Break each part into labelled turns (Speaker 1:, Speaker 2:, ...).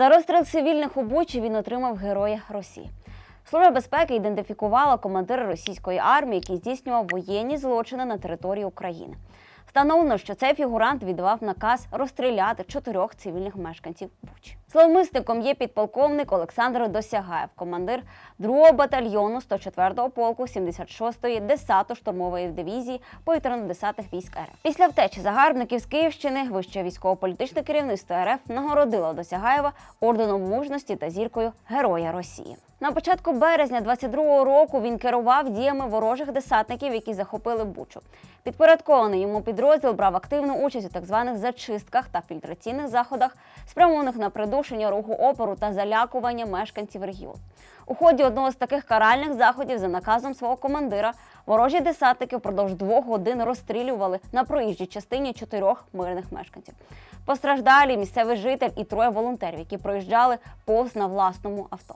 Speaker 1: За розстріл цивільних у Бучі він отримав Героя Росії. Служба безпеки ідентифікувала командира російської армії, який здійснював воєнні злочини на території України. Встановлено, що цей фігурант віддавав наказ розстріляти чотирьох цивільних мешканців Бучі. Зловмисником є підполковник Олександр Досягаєв, командир 2-го батальйону 104-го полку 76-ї десантно-штурмової дивізії повітряно-десантних військ РФ. Після втечі загарбників з Київщини вище військово-політичне керівництво РФ нагородило Досягаєва орденом мужності та зіркою Героя Росії. На початку березня 22-го року він керував діями ворожих десантників, які захопили Бучу. Підпорядкований йому підрозділ брав активну участь у так званих зачистках та фільтраційних заходах, спрямованих на придушення руху опору та залякування мешканців регіону. У ході одного з таких каральних заходів за наказом свого командира ворожі десантники впродовж двох годин розстрілювали на проїжджій частині чотирьох мирних мешканців. Постраждалі місцевий житель і троє волонтерів, які проїжджали повз на власному авто.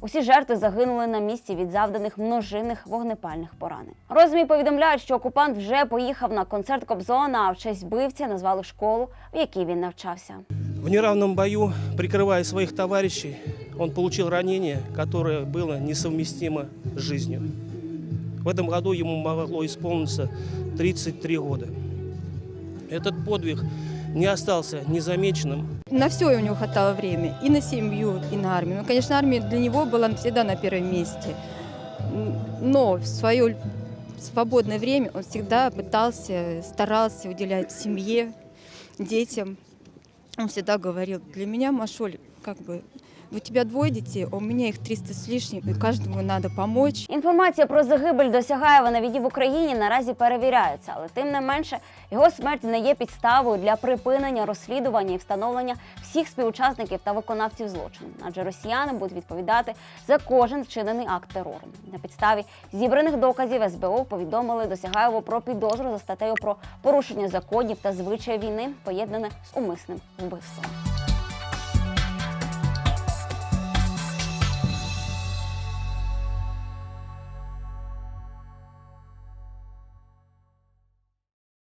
Speaker 1: Усі жертви загинули на місці від завданих множинних вогнепальних поранень. Розмі повідомляють, що окупант вже поїхав на концерт Кобзона, а в честь вбивця назвали школу, в якій він навчався.
Speaker 2: В неравном бою, прикрывая своих товарищей, он получил ранение, которое было несовместимо с жизнью. В этом году ему могло исполниться 33 года. Этот подвиг не остался незамеченным.
Speaker 3: На все у него хватало времени. И на семью, и на армию. Ну, конечно, армия для него была всегда на первом месте. М, Но в свое свободное время он всегда пытался, старался уделять семье, детям. Он всегда говорил, для меня, Машоль, как бы, у тебя двое детей, а у меня их 300 с лишним, и каждому надо помочь.
Speaker 1: Інформація про загибель Досягаєва на війні в Україні наразі перевіряється, але тим не менше його смерть не є підставою для припинення розслідування і встановлення всіх співучасників та виконавців злочину, адже росіяни будуть відповідати за кожен вчинений акт терору. На підставі зібраних доказів СБУ повідомили Досягаєву про підозру за статтею про порушення законів та звичаї війни, поєднане з умисним вбивством.